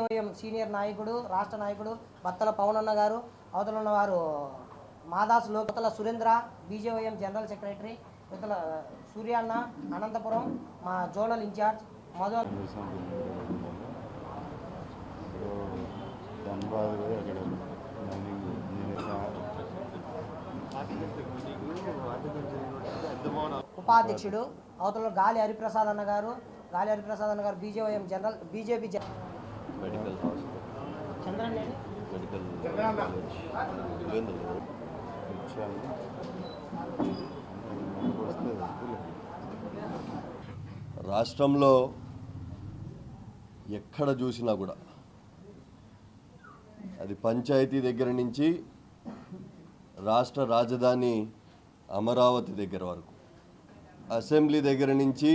BJYM senior నాయకుడు రాష్ట్ర నాయకుడు బత్తల పవనన్న గారు అవతల వారు మాదాస్ లోకతల సురేంద్ర బీజేవైఎం జనరల్ సెక్రటరీ ఇతల సూర్యాన్న అనంతపురం మా జోనల్ ఇన్ఛార్జ్ మధు ఉపాధ్యక్షుడు అవతల గాలి హరిప్రసాద్ అన్న గారు గాలి హరిప్రసాద్ అన్న గారు బీజేవైఎం జనరల్ బీజేపీ జన- మెడికల్ హాస్పిటల్ మెడికల్ కాలేజ్ రాష్ట్రంలో ఎక్కడ చూసినా కూడా అది పంచాయతీ దగ్గర నుంచి రాష్ట్ర రాజధాని అమరావతి దగ్గర వరకు అసెంబ్లీ దగ్గర నుంచి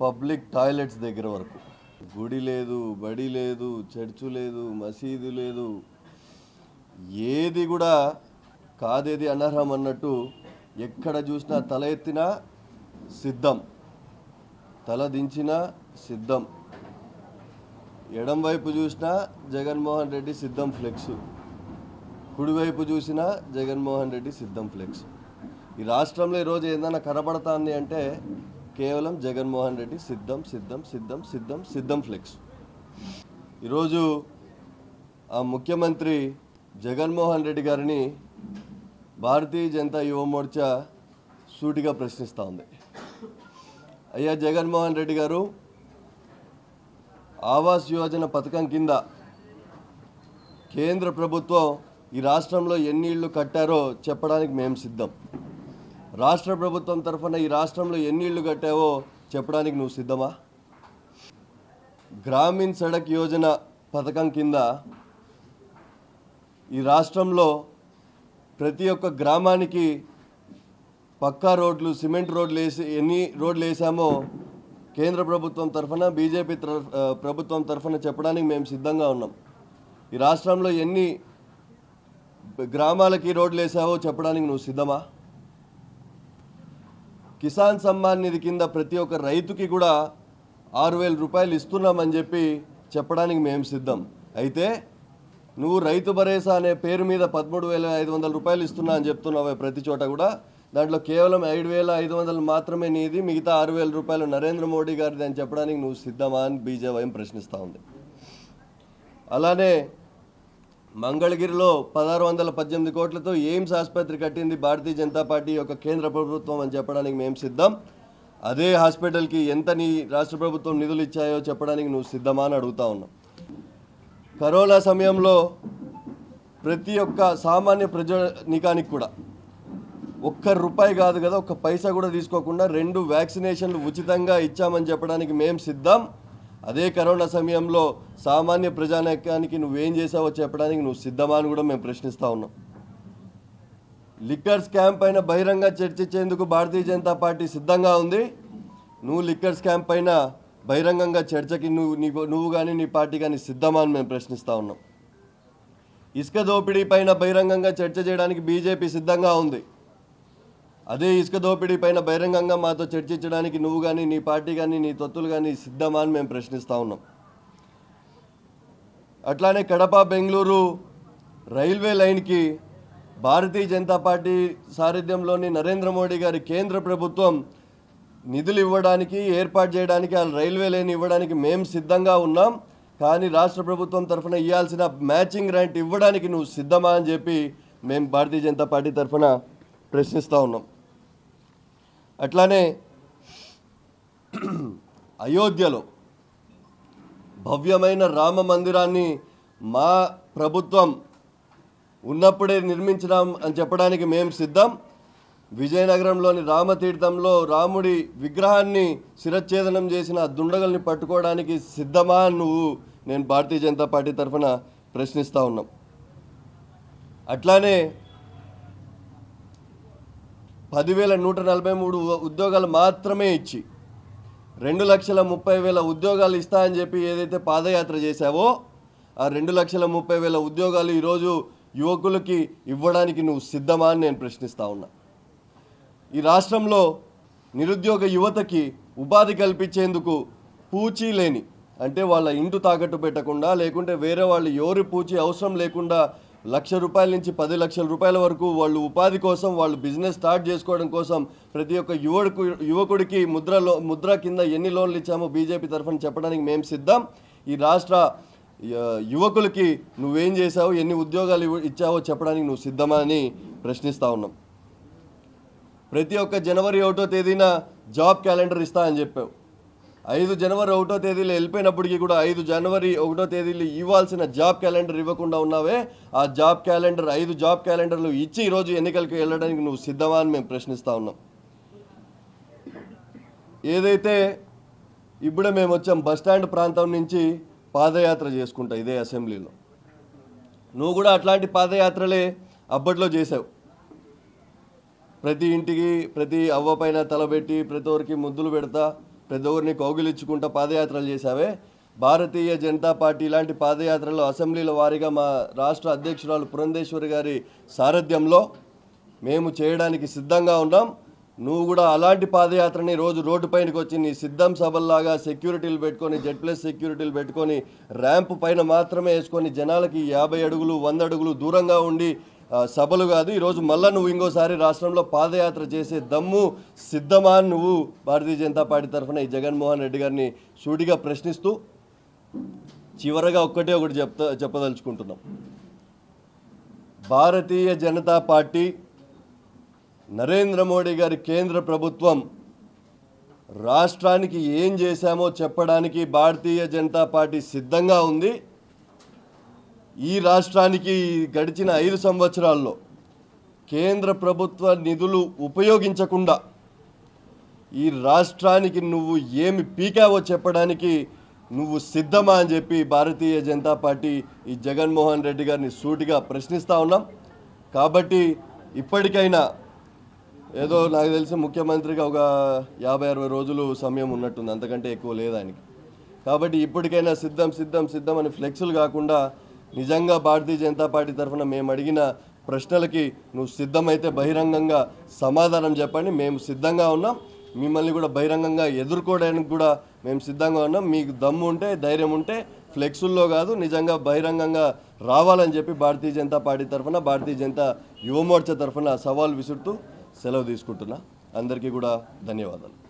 పబ్లిక్ టాయిలెట్స్ దగ్గర వరకు గుడి లేదు బడి లేదు చర్చు లేదు మసీదు లేదు. ఏది కూడా కాదేది అనర్హం అన్నట్టు ఎక్కడ చూసినా తల ఎత్తినా సిద్ధం. తల దించినా సిద్ధం. ఎడం వైపు చూసినా జగన్మోహన్ రెడ్డి సిద్ధం ఫ్లెక్స్. కుడివైపు చూసినా జగన్మోహన్ రెడ్డి సిద్ధం ఫ్లెక్స్. ఈ రాష్ట్రంలో ఈరోజు ఏదైనా కనబడతాంది అంటే కేవలం జగన్మోహన్ రెడ్డి సిద్ధం సిద్ధం సిద్ధం సిద్ధం సిద్ధం ఫ్లెక్స్. ఈరోజు ఆ ముఖ్యమంత్రి జగన్మోహన్ రెడ్డి గారిని భారతీయ జనతా యువ మోర్చా సూటిగా ప్రశ్నిస్తూ ఉంది. అయ్యా జగన్మోహన్ రెడ్డి గారు ఆవాస్ యోజన పథకం కింద కేంద్ర ప్రభుత్వం ఈ రాష్ట్రంలో ఎన్ని ఇళ్ళు కట్టారో చెప్పడానికి మేము సిద్ధం. రాష్ట్ర ప్రభుత్వం తరఫున ఈ రాష్ట్రంలో ఎన్ని ఇళ్ళు కట్టావో చెప్పడానికి నువ్వు సిద్ధమా? గ్రామీణ్ సడక్ యోజన పథకం కింద ఈ రాష్ట్రంలో ప్రతి ఒక్క గ్రామానికి పక్కా రోడ్లు సిమెంట్ రోడ్లు వేసి ఎన్ని రోడ్లు వేసామో కేంద్ర ప్రభుత్వం తరఫున బీజేపీ ప్రభుత్వం తరఫున చెప్పడానికి మేము సిద్ధంగా ఉన్నాం. ఈ రాష్ట్రంలో ఎన్ని గ్రామాలకి రోడ్లు వేసావో చెప్పడానికి నువ్వు సిద్ధమా? కిసాన్ సమ్మాన్ నిధి కింద ప్రతి ఒక్క రైతుకి కూడా ఆరు వేల రూపాయలు ఇస్తున్నామని చెప్పి చెప్పడానికి మేము సిద్ధం. అయితే నువ్వు రైతు భరోసా అనే పేరు మీద పదమూడు వేల ఐదు వందల రూపాయలు ఇస్తున్నా అని చెప్తున్నావు ప్రతి చోట కూడా. దాంట్లో కేవలం ఐదు వేల ఐదు వందలు మాత్రమే నీది మిగతా ఆరు వేల రూపాయలు నరేంద్ర మోడీ గారిది అని చెప్పడానికి నువ్వు సిద్ధమా అని బీజేపీ ప్రశ్నిస్తూ ఉంది. అలానే మంగళగిరిలో పదహారు వందల పద్దెనిమిది కోట్లతో ఎయిమ్స్ ఆసుపత్రి కట్టింది భారతీయ జనతా పార్టీ యొక్క కేంద్ర ప్రభుత్వం అని చెప్పడానికి మేము సిద్ధం. అదే హాస్పిటల్కి ఎంత నీ రాష్ట్ర ప్రభుత్వం నిధులు ఇచ్చాయో చెప్పడానికి నువ్వు సిద్ధమా అని అడుగుతా ఉన్నాం. కరోనా సమయంలో ప్రతి ఒక్క సామాన్య ప్రజానికానికి కూడా ఒక్క రూపాయి కాదు కదా ఒక్క పైసా కూడా తీసుకోకుండా రెండు వ్యాక్సినేషన్లు ఉచితంగా ఇచ్చామని చెప్పడానికి మేము సిద్ధం. అదే కరోనా సమయంలో సామాన్య ప్రజానీకానికి నువ్వేం చేసావో చెప్పడానికి నువ్వు సిద్ధమా అని కూడా మేము ప్రశ్నిస్తూ ఉన్నాం. లిక్కర్ స్కామ్ పైన బహిరంగ చర్చించేందుకు భారతీయ జనతా పార్టీ సిద్ధంగా ఉంది. నువ్వు లిక్కర్ స్కామ్ పైన బహిరంగంగా చర్చకి నువ్వు నీ నువ్వు కానీ నీ పార్టీ కానీ సిద్ధమా అని మేము ప్రశ్నిస్తూ ఉన్నాం. ఇసుక దోపిడీ పైన బహిరంగంగా చర్చ చేయడానికి బీజేపీ సిద్ధంగా ఉంది. అదే ఇసుక దోపిడీ పైన బహిరంగంగా మాతో చర్చించడానికి నువ్వు కానీ నీ పార్టీ కానీ నీ తొత్తులు కానీ సిద్ధమా అని మేము ప్రశ్నిస్తూ ఉన్నాం. అట్లానే కడప బెంగళూరు రైల్వే లైన్కి భారతీయ జనతా పార్టీ సారథ్యంలోని నరేంద్ర మోడీ గారి కేంద్ర ప్రభుత్వం నిధులు ఇవ్వడానికి ఏర్పాటు చేయడానికి ఆ రైల్వే లైన్ ఇవ్వడానికి మేము సిద్ధంగా ఉన్నాం. కానీ రాష్ట్ర ప్రభుత్వం తరఫున ఇవ్వాల్సిన మ్యాచింగ్ గ్రాంట్ ఇవ్వడానికి నువ్వు సిద్ధమా అని చెప్పి మేము భారతీయ జనతా పార్టీ తరఫున ప్రశ్నిస్తూ ఉన్నాం. అట్లానే అయోధ్యలో భవ్యమైన రామ మందిరాన్ని మా ప్రభుత్వం ఉన్నప్పుడే నిర్మించినాం అని చెప్పడానికి మేము సిద్ధం. విజయనగరంలోని రామతీర్థంలో రాముడి విగ్రహాన్ని శిరచ్ఛేదనం చేసిన దుండగల్ని పట్టుకోవడానికి సిద్ధమా నువ్వు? నేను భారతీయ జనతా పార్టీ తరఫున ప్రశ్నిస్తూ ఉన్నాం. అట్లానే పదివేల నూట నలభై మూడు ఉద్యోగాలు మాత్రమే ఇచ్చి రెండు లక్షల ముప్పై వేల ఉద్యోగాలు ఇస్తా అని చెప్పి ఏదైతే పాదయాత్ర చేశావో ఆ రెండు లక్షల ముప్పై వేల ఉద్యోగాలు ఈరోజు యువకులకి ఇవ్వడానికి నువ్వు సిద్ధమా అని నేను ప్రశ్నిస్తా ఉన్నా. ఈ రాష్ట్రంలో నిరుద్యోగ యువతకి ఉపాధి కల్పించేందుకు పూచీ లేని అంటే వాళ్ళ ఇంటు తాకట్టు పెట్టకుండా లేకుంటే వేరే వాళ్ళు ఎవరి పూచి అవసరం లేకుండా లక్ష రూపాయల నుంచి పది లక్షల రూపాయల వరకు వాళ్ళు ఉపాధి కోసం వాళ్ళు బిజినెస్ స్టార్ట్ చేసుకోవడం కోసం ప్రతి ఒక్క యువకు యువకుడికి ముద్రలో ముద్ర కింద ఎన్ని లోన్లు ఇచ్చామో బీజేపీ తరఫున చెప్పడానికి మేము సిద్ధం. ఈ రాష్ట్ర యువకులకి నువ్వేం చేశావు ఎన్ని ఉద్యోగాలు ఇచ్చావో చెప్పడానికి నువ్వు సిద్ధమా అని ప్రశ్నిస్తూ ఉన్నాం. ప్రతి ఒక్క జనవరి ఒకటో తేదీన జాబ్ క్యాలెండర్ ఇస్తా అని చెప్పావు. ఐదు జనవరి ఒకటో తేదీలో వెళ్ళిపోయినప్పటికీ కూడా ఐదు జనవరి ఒకటో తేదీలో ఇవ్వాల్సిన జాబ్ క్యాలెండర్ ఇవ్వకుండా ఉన్నావే. ఆ జాబ్ క్యాలెండర్ ఐదు జాబ్ క్యాలెండర్లు ఇచ్చి ఈరోజు ఎన్నికలకు వెళ్ళడానికి నువ్వు సిద్ధమా అని మేము ప్రశ్నిస్తూ ఉన్నాం. ఏదైతే ఇప్పుడే మేము వచ్చాం బస్ స్టాండ్ ప్రాంతం నుంచి పాదయాత్ర చేసుకుంటా ఇదే అసెంబ్లీలో. నువ్వు కూడా అట్లాంటి పాదయాత్రలే అప్పట్లో చేసావు. ప్రతి ఇంటికి ప్రతి అవ్వ పైన తలబెట్టి ప్రతి ఒక్కరికి ముద్దులు పెడతా ప్రతి కౌగిలించుకుంటూ పాదయాత్రలు చేశావే? భారతీయ జనతా పార్టీ ఇలాంటి పాదయాత్రలు అసెంబ్లీల వారీగా మా రాష్ట్ర అధ్యక్షురాలు పురంధేశ్వరి గారి సారథ్యంలో మేము చేయడానికి సిద్ధంగా ఉన్నాం. నువ్వు కూడా అలాంటి పాదయాత్రని రోజు రోడ్డు పైనకి వచ్చి నీ సిద్ధం సభల్లాగా సెక్యూరిటీలు పెట్టుకొని జెడ్ ప్లస్ సెక్యూరిటీలు పెట్టుకొని ర్యాంప్ పైన మాత్రమే వేసుకొని జనాలకి యాభై అడుగులు వంద అడుగులు దూరంగా ఉండి సభలు కాదు ఈరోజు మళ్ళా నువ్వు ఇంకోసారి రాష్ట్రంలో పాదయాత్ర చేసే దమ్ము సిద్ధమా నువ్వు భారతీయ జనతా పార్టీ తరఫున ఈ జగన్మోహన్ రెడ్డి గారిని సూటిగా ప్రశ్నిస్తూ చివరగా ఒక్కటే ఒకటి చెప్తా చెప్పదలుచుకుంటున్నాం. భారతీయ జనతా పార్టీ నరేంద్ర మోడీ గారి కేంద్ర ప్రభుత్వం రాష్ట్రానికి ఏం చేశామో చెప్పడానికి భారతీయ జనతా పార్టీ సిద్ధంగా ఉంది. ఈ రాష్ట్రానికి గడిచిన ఐదు సంవత్సరాల్లో కేంద్ర ప్రభుత్వ నిధులు ఉపయోగించకుండా ఈ రాష్ట్రానికి నువ్వు ఏమి పీకావో చెప్పడానికి నువ్వు సిద్ధమా అని చెప్పి భారతీయ జనతా పార్టీ ఈ జగన్మోహన్ రెడ్డి గారిని సూటిగా ప్రశ్నిస్తూ ఉన్నాం. కాబట్టి ఇప్పటికైనా ఏదో నాకు తెలిసి ముఖ్యమంత్రిగా ఒక యాభై అరవై రోజులు సమయం ఉన్నట్టుంది. అంతకంటే ఎక్కువ లేదు ఆయనకి. కాబట్టి ఇప్పటికైనా సిద్ధం సిద్ధం సిద్ధం అని ఫ్లెక్సులు కాకుండా నిజంగా భారతీయ జనతా పార్టీ తరఫున మేము అడిగిన ప్రశ్నలకి నువ్వు సిద్ధమైతే బహిరంగంగా సమాధానం చెప్పండి. మేము సిద్ధంగా ఉన్నాం. మిమ్మల్ని కూడా బహిరంగంగా ఎదుర్కోవడానికి కూడా మేము సిద్ధంగా ఉన్నాం. మీకు దమ్ము ఉంటే ధైర్యం ఉంటే ఫ్లెక్సుల్లో కాదు నిజంగా బహిరంగంగా రావాలని చెప్పి భారతీయ జనతా పార్టీ తరఫున భారతీయ జనతా యువమోర్చా తరఫున సవాల్ విసురుతూ సెలవు తీసుకుంటున్నా. అందరికీ కూడా ధన్యవాదాలు.